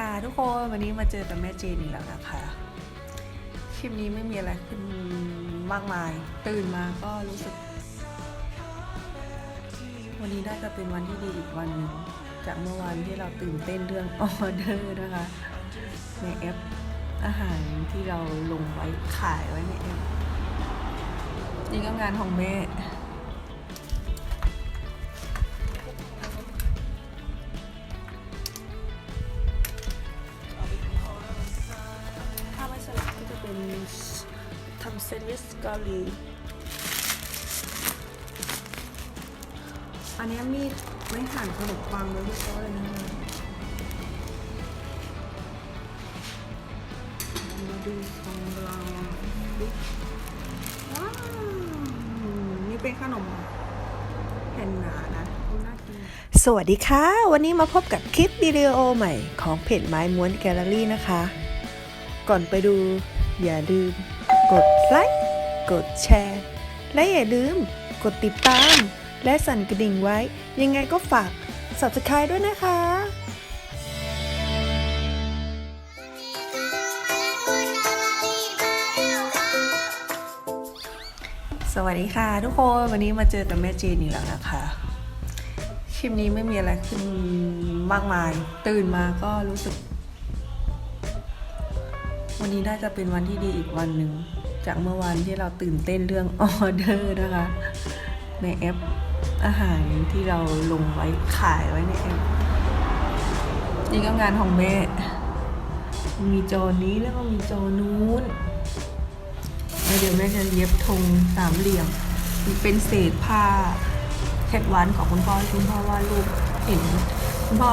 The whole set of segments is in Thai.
ค่ะ ทุกคนวันนี้มาเจอกับแม่เจนอีกแล้วนะคะคลิปนี้ไม่มีอะไรขึ้นมากมาย ตื่นมาก็รู้สึก วันนี้น่าจะเป็นวันที่ดีอีกวันนึงจากเมื่อวานที่เราตื่นเต้นเรื่องออเดอร์นะคะในแอปอาหารที่เราลงไว้ขายไว้ในแอปนี่ก็งานของแม่ ซนด์วิชเกาหลี อันนี้มีดไม่หั่นขนมปังไว้เรียบร้อเลยนะมาดูของเราว้าวนี่เป็นขนมแผ่นหนานะน่ากินสวัสดีค่ะ วันนี้มาพบกับคลิปวิดีโอใหม่ของเพจไม้ม้วนแกลเลอรี่นะคะ ก่อนไปดูอย่าลืม กดไลค์ กดแชร์ และอย่าลืม กดติดตาม และสั่นกระดิ่งไว้ ยังไงก็ฝาก subscribe ด้วยนะคะสวัสดีค่ะทุกคนวันนี้มาเจอกับแม่เจนอีกแล้วนะคะคลิปนี้ไม่มีอะไรขึ้นมากมาย ตื่นมาก็รู้สึก วันนี้น่าจะเป็นวันที่ดีอีกวันหนึ่งจากเมื่อวานที่เราตื่นเต้นเรื่องออเดอร์นะคะ ในแอปอาหารที่เราลงไว้ขายไว้ในแอปนี่ก็งานของแม่ มีจอนี้แล้วก็มีจอนู้นแล้วเดี๋ยวแม่จะเย็บธงสามเหลี่ยมเป็นเศษผ้าแคทวันของคุณพ่อคุณพ่อวาดรูปเห็นคุณพ่อ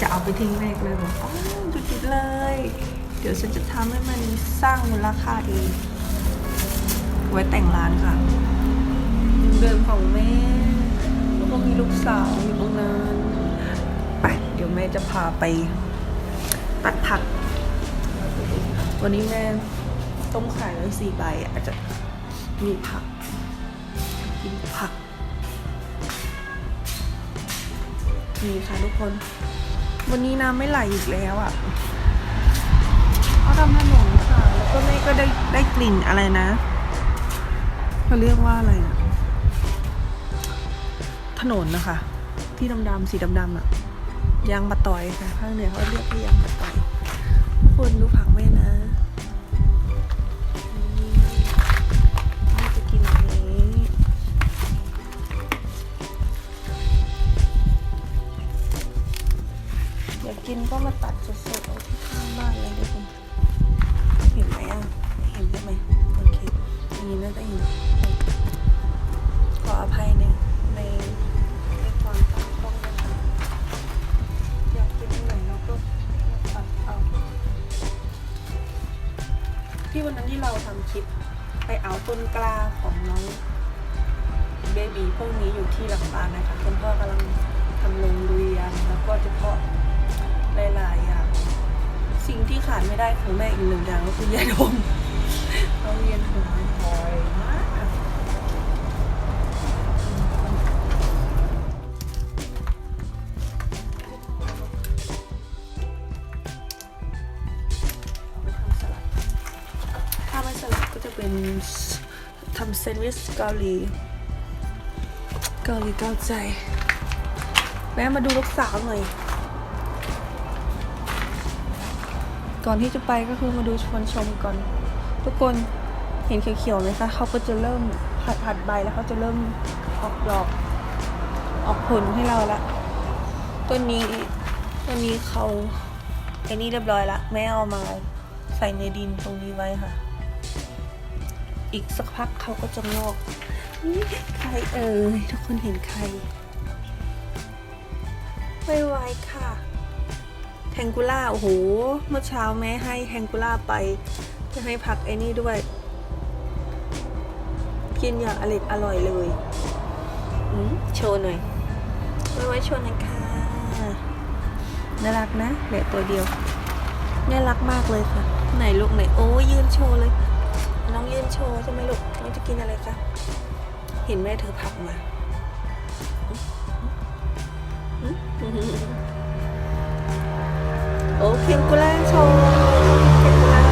จะเอาไปทิ้งแม่เลยบอกอ๋อหยุดๆเลย เดี๋ยวฉันจะทำให้มันสร้างมูลค่าเองไว้แต่งร้านค่ะเดิมของแม่แล้วก็มีลูกสาวอยู่ตรงนั้นไปเดี๋ยวแม่จะพาไปตัดผัก วันนี้แม่ต้มไข่ไว้สี่ใบอาจจะมีผักกินผักนี่ค่ะทุกคน วันนี้น้ำไม่ไหลอีกแล้วอะ่ะ ขาทำถนนค่ะ แล้วก็แม่ก็ได้ได้กลิ่นอะไรนะเขาเรียกว่าอะไรอะถนนนะคะ ที่ดำๆสีดำๆอะ่ะยางมะตอยค่ะ ข้างเหนือเขาเรียกว่ายางมะตอยทุกคนดูผักแม่นะ ที่วันนั้นที่เราทำคลิป ไปเอาต้นกล้าของน้องเบบีพวกนี้อยู่ที่หลังบ้านนะคะคุณพ่อกำลังทำลงเรียนแล้วก็จะเพาะหลายๆอย่างสิ่งที่ขาดไม่ได้ของแม่อีกหนึ่งอย่างก็คือยาดมเขาเรียนหัวบ่อยมาก ก็จะเป็นทำแซนด์วิชเกาหลี เกาหลีเกาใจ แม่มาดูลูกสาวหน่อย ก่อนที่จะไปก็คือมาดูชวนชมก่อน ทุกคนเห็นเขียวๆไหมคะเขาก็จะเริ่มผัดผัดใบแล้วเขาจะเริ่มออกดอก ออกผลให้เราละต้นนี้ต้นนี้เขาไอ้นี่เรียบร้อยละแม่เอามาใส่ในดินตรงนี้ไว้ค่ะ อีกสักพักเขาก็จะงอกนี่ใครเอ่ยทุกคนเห็นใครไม่ไวค่ะแทงกุล่าโอ้โหเมื่อเช้าแม่ให้แทงกุล่าไป จะให้ผักไอ้นี่ด้วย กินอย่างอร่อยอร่อยเลยอืมโชว์หน่อยไว้ไวโชว์หน่อยค่ะน่ารักนะเหลือตัวเดียวน่ารักมากเลยค่ะ ไหนลูกไหนโอ้ยืนโชว์เลย น้องยืนโชว์ใช่ไหมลูก น้องจะกินอะไรคะ เห็นแม่เธอพักมาอือโอเคเคนกุล่าโชว์เคนกุล่า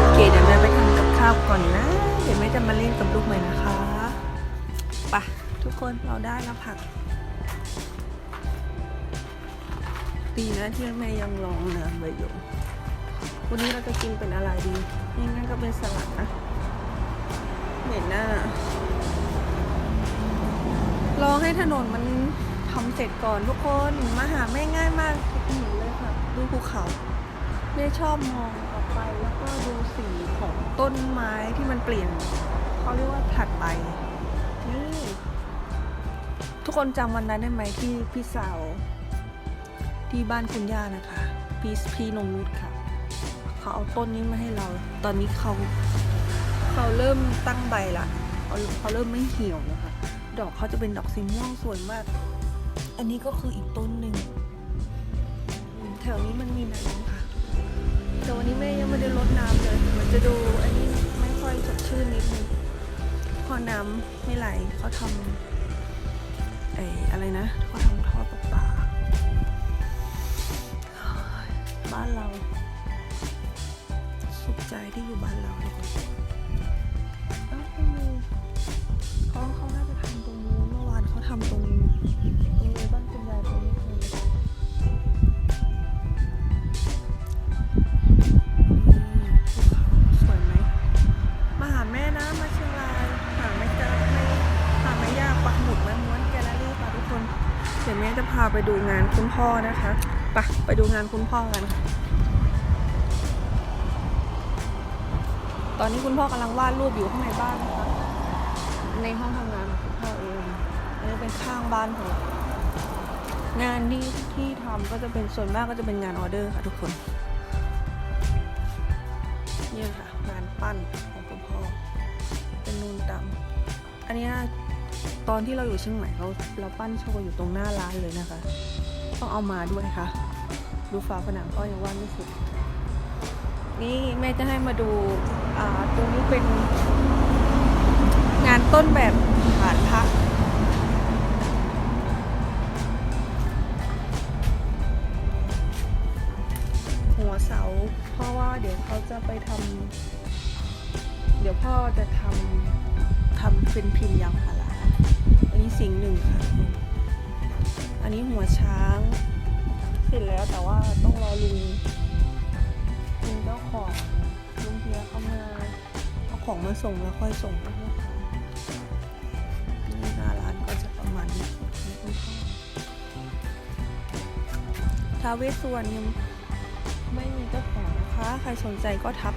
โอเคเดี๋ยวแม่ไปทำกับข้าวก่อนนะ เดี๋ยวแม่จะมาเล่นกับลูกใหม่นะคะไปะทุกคนเราได้แล้วผัก ดีนะที่แม่ยังลองน้ำไว้อยู่วันนี้เราจะกินเป็นอะไรดี นี่งั้นก็เป็นสลัดนะเหม็นหน้ารอให้ถนนมันทำเสร็จก่อนทุกคนมาหาแม่ง่ายมากทุกหนเลยค่ะ ดูภูเขาแม่ชอบมองออกไปแล้วก็ดูสีของต้นไม้ที่มันเปลี่ยนเขาเรียกว่าผัดใบนี่ทุกคนจำวันนั้นได้ไหมที่พี่สาวที่บ้านคุณย่านะคะ พี่พี่นงนุชค่ะ เขาเอาต้นนี้มาให้เรา ตอนนี้เขาเขาเริ่มตั้งใบละเขาเขาเริ่มไม่เหี่ยวนะคะ ดอกเขาจะเป็นดอกสีม่วงสวยมาก อันนี้ก็คืออีกต้นหนึ่งแถวนี้มันมีน้ำค่ะ แต่วันนี้แม่ยังไม่ได้รดน้ำเลย มันจะดูอันนี้ไม่ค่อยสดชื่นนิดนึงพอน้ำไม่ไหลเขาทำไอ้อะไรนะเขาทำท่อประปาบ้านเรา ใจที่อยู่บ้านเราเอ้าไม่มีเขาเขาน่าจะทำตรงนู้นเมื่อวานเขาทำตรงตรงเลยบ้านคุณยายตรงนี้เลยภูเขาสวยไหมมาหาแม่นะมาเชียงรายหาไม่เจอไม่หาไม่ยากปักหมุดไว้ม้วนแกลเลอรี่ค่ะทุกคน เดี๋ยวแม่จะพาไปดูงานคุณพ่อนะคะไปไปดูงานคุณพ่อกันค่ะ ตอนนี้คุณพ่อกำลังวาดรูปอยู่ข้างในบ้านนะคะ ในห้องทำงานของคุณพ่อเองอันนี้เป็นข้างบ้านของเรางานที่ที่ทำก็จะเป็นส่วนมากก็จะเป็นงานออเดอร์ค่ะทุกคนเนี่ยค่ะงานปั้นของคุณพ่อเป็นนูนดำอันนี้ตอนที่เราอยู่เชียงใหม่เราเราปั้นโชว์อยู่ตรงหน้าร้านเลยนะคะ ต้องเอามาด้วยค่ะ ดูฝาผนังก็ยังวาดไม่เสร็จ นี่แม่จะให้มาดูอ่าตรงนี้เป็นงานต้นแบบฐานพระหัวเสา เพราะว่าเดี๋ยวเขาจะไปทำเดี๋ยวพ่อจะทำทำเป็นพิมพ์ยางพาราอันนี้สิ่งหนึ่งค่ะอันนี้หัวช้าง เสร็จแล้วแต่ว่าต้องรอลุง ของลุงเพียเขามาเอาของมาส่งแล้วค่อยส่งให้ลูกค้านี่หน้าร้านก็จะประมาณนี้คุณพ่อท้าเวสวรยังไม่มีเจ้าของนะคะใครสนใจก็ทัก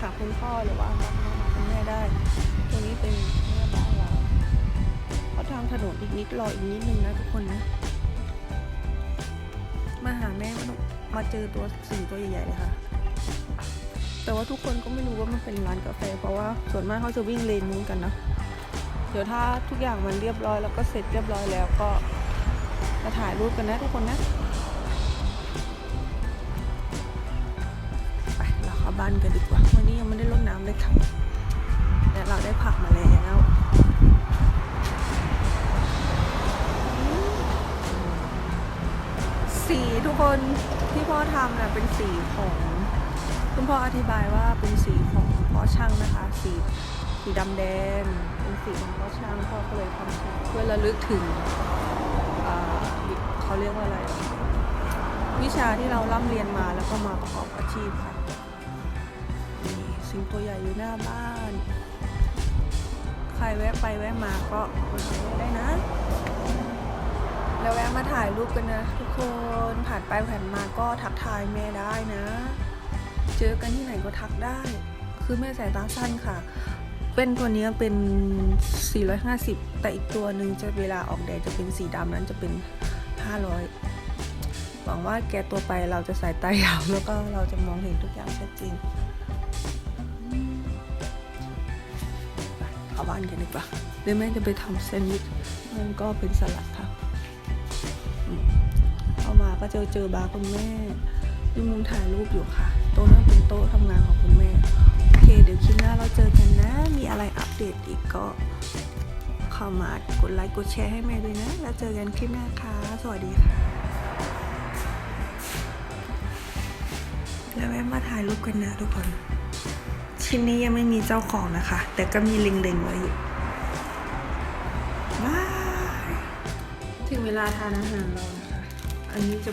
หาคุณพ่อหรือว่าทักมาหาคุณแม่ได้ ตรงนี้เป็นหน้าบ้านเราเขาทางถนนอีกนิดรออีกนิดนึงนะทุกคนนะ มาหาแม่มาต้องมาเจอตัวสิ่งตัวใหญ่ๆเลยค่ะ แต่ว่าทุกคนก็ไม่รู้ว่ามันเป็นร้านกาแฟ เพราะว่าส่วนมากเขาจะวิ่งเลนนู้นกันนะ เดี๋ยวถ้าทุกอย่างมันเรียบร้อยแล้วก็เสร็จเรียบร้อยแล้วก็มาถ่ายรูปกันนะทุกคนนะไปเราเข้าบ้านกันดีกว่า วันนี้ยังไม่ได้รดน้ำเลยค่ะแต่เราได้ผักมาแล้วสีทุกคนที่พ่อทำน่ะเป็นสีของ คุณพ่ออธิบายว่าเป็นสีของพ่อช่างนะคะ สีสีดำแดงเป็นสีของพ่อช่างพ่อก็เลยทำเพื่อระลึกถึงเขาเรียกว่าอะไร วิชาที่เราร่ำเรียนมาแล้วก็มาประกอบอาชีพค่ะนี่สิงตัวใหญ่อยู่หน้าบ้าน ใครแวะไปแวะมาก็มาได้นะแล้วแวะมาถ่ายรูปกันนะ ทุกคนผ่านไปผ่านมาก็ทักทายแม่ได้นะ จอกันที่ไหนก็ทักได้ คือแม่สายตาสั้นค่ะ เป็นตัวนี้เป็น 450 แต่อีกตัวหนึ่งจะเวลาออกแดดจะเป็นสีดำนั้นจะเป็น 500 หวังว่าแกตัวไปเราจะสายตายาว แล้วก็เราจะมองเห็นทุกอย่างชัดเจนเข้าบ้านกันดีกว่าเดี๋ยวแม่จะไปทำแซนด์วิชนั่นก็เป็นสลัดค่ะเข้ามาก็เจอเจอบาร์คุณแม่มีมุมถ่ายรูปอยู่ค่ะต๊ะนั้น โต๊ะทำงานของคุณแม่ โอเค เดี๋ยวคลิปหน้าเราเจอกันนะ มีอะไรอัปเดตอีกก็เข้ามากดไลค์กดแชร์ให้แม่ด้วยนะ แล้วเจอกันคลิปหน้าค่ะ สวัสดีค่ะ แล้วแวะมาถ่ายรูปกันนะทุกคน ชิ้นนี้ยังไม่มีเจ้าของนะคะ แต่ก็มีเล็งๆไว้อยู่ว้ายถึงเวลาทานอาหารเรานะคะ อันนี้จะ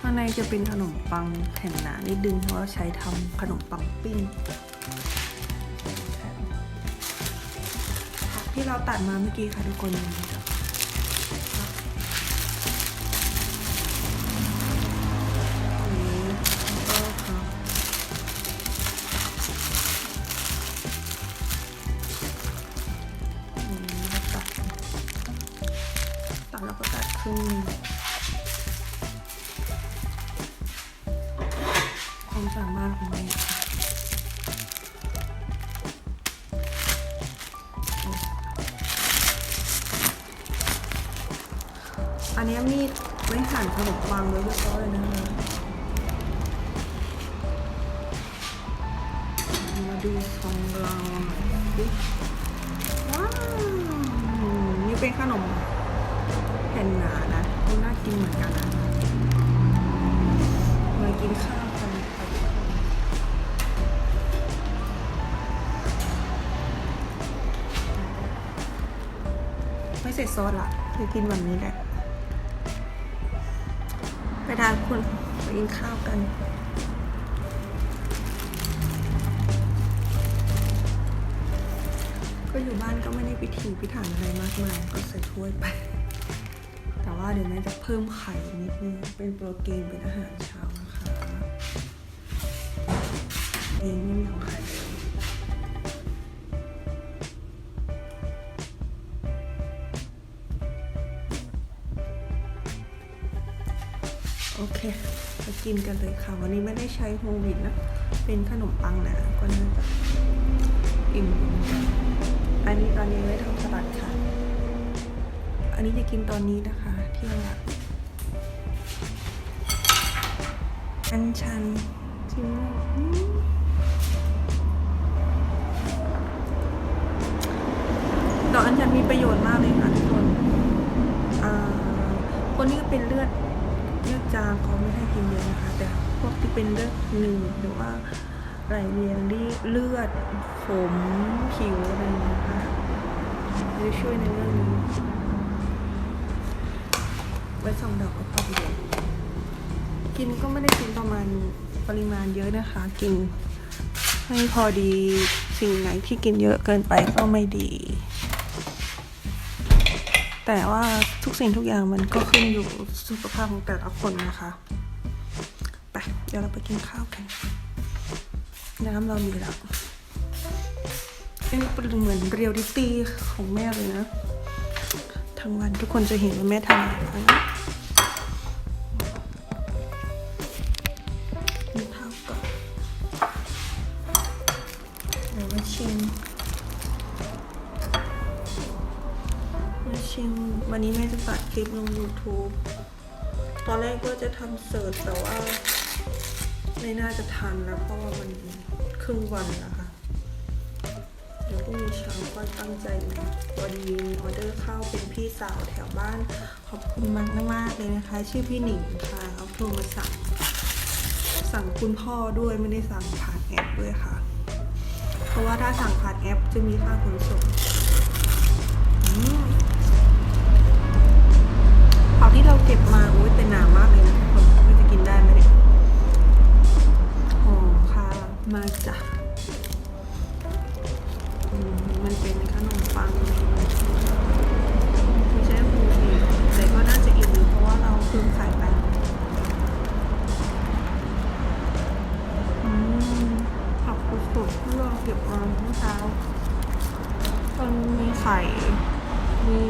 ข้างในจะเป็นขนมปังแผ่นหนานิดนึงเพราะใช้ทำขนมปังปิ้งที่เราตัดมาเมื่อกี้ค่ะทุกคน ว้หั่นขนมปังไว้เรียบร้อยเลยนะคะมาดูของเราหน่อยสิว้าวนี่เป็นขนมแผ่นหนานะนี่น่ากินเหมือนกันนะมากินข้าวกันค่ะทุกคนไม่ใส่ซอสละจะกินแบบนี้แหละ คนไปกินข้าวกันก็อยู่บ้านก็ไม่ได้พิถีพิถันอะไรมากมาย ก็ใส่ถ้วยไป แต่ว่าเดี๋ยวแม่จะเพิ่มไข่นิดนึง เป็นโปรตีนเป็นอาหารเช้านะคะเองไม่มีของไข่ กินกันเลยค่ะ วันนี้ไม่ได้ใช้โฮวิดนะ เป็นขนมปังนะก็น่าจะอิ่มอันนี้ตอนนี้ไว้ทำสลัดค่ะ อันนี้จะกินตอนนี้นะคะเที่ยงละอันชันชิมอืมดอกอัญชันมีประโยชน์มากเลยค่ะทุกคนอ่าคนที่เป็นเลือดเลือดจางเขาไม่ให้กินเยอะนะคะ แต่พวกที่ เป็นเลือดหนึ่งหรือว่าไหลเวียนเลือดผมผิวอะไรอย่างเงี้ยค่ะจะช่วยในเรื่องนี้ไว้สองดอกก็พอดีกินก็ไม่ได้กินประมาณปริมาณเยอะนะคะ กินให้พอดีสิ่งไหนที่กินเยอะเกินไปก็ไม่ดี แต่ว่าทุกสิ่งทุกอย่างมันก็ขึ้นอยู่สุขภาพของแต่ละคนนะคะ ดี๋ยวเราไปกินข้าวกัน น้ำเรามีแล้วเป็นเหมือนเรียลลิตี้ของแม่เลยนะ ทั้งวันทุกคนจะเห็นว่าแม่ทำอะไรนข้าวก่อนเดี๋ยวมาชิมมาชิม วันนี้แม่จะตัดคลิปลง YouTube ตอนแรกก็จะทำเสิร์ชแต่ว่า ไม่น่าจะทันแล้วเพราะว่ามันครึ่งวันแล้วค่ะเดี๋ยวพรุ่งนี้เช้าก็ตั้งใจมาวันนี้มีออเดอร์เข้าเป็นพี่สาวแถวบ้าน ขอบคุณมากมากเลยนะคะ ชื่อพี่หนิงค่ะเขาโทรมาสั่ง สั่งคุณพ่อด้วยไม่ได้สั่งผ่านแอปด้วยค่ะ เพราะว่าถ้าสั่งผ่านแอปจะมีค่าขนส่งอืมผักที่เราเก็บมาอุ้ยเป็นหนามากเลยนะทุกคนไม่จะกินได้ไหมเนี่ยหอมค่ะ มาจากมันเป็นขนมปังไม่ใช่ฟูฟีแต่ก็น่าจะอิ่มอยู่เพราะว่าเราเพิ่มไข่ไปอืมผักสดๆที่เราเก็บมาเมื่อเช้ามันมีไข่มี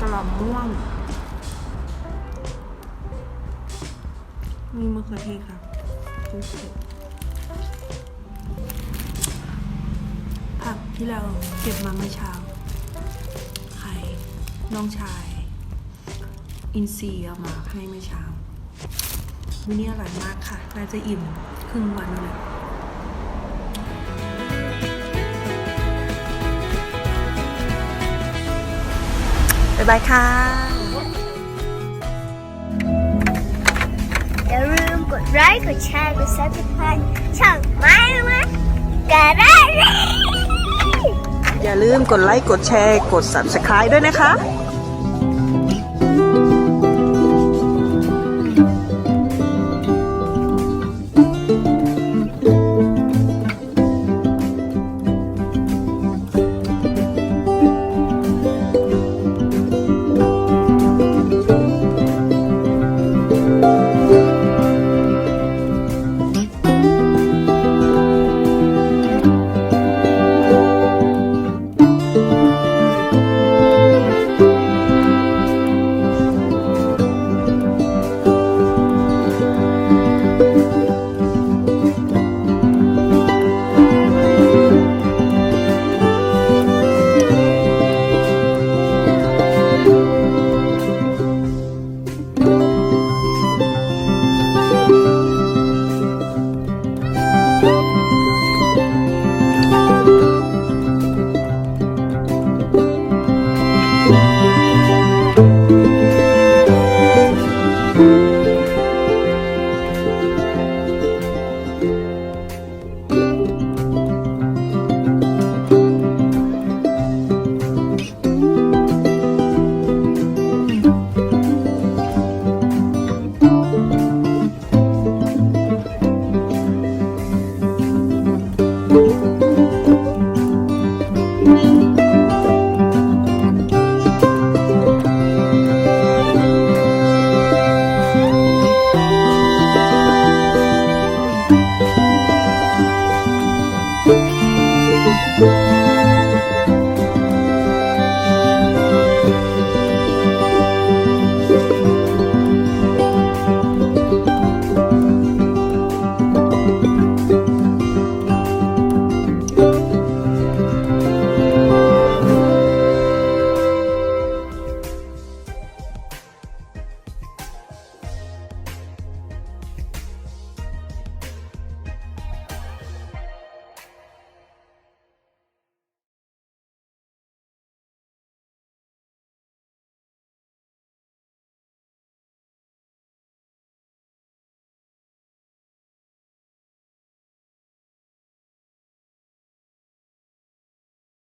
กระหล่ำม่วง มีมะเขือเทศค่ะทุก ที่เราเก็บมาเมื่อเช้า ไข่น้องชาย อินซีเอามาให้เมื่อเช้าวันนี้อร่อยมากค่ะ น่าจะอิ่มครึ่งวันเลยบ๊ายบายค่ะ อย่าลืมกดไลค์ กดแชร์ กดซับสไครต์ช่องไม้มันกระไร อย่าลืมกดไลค์ กดแชร์ กด subscribe ด้วยนะคะ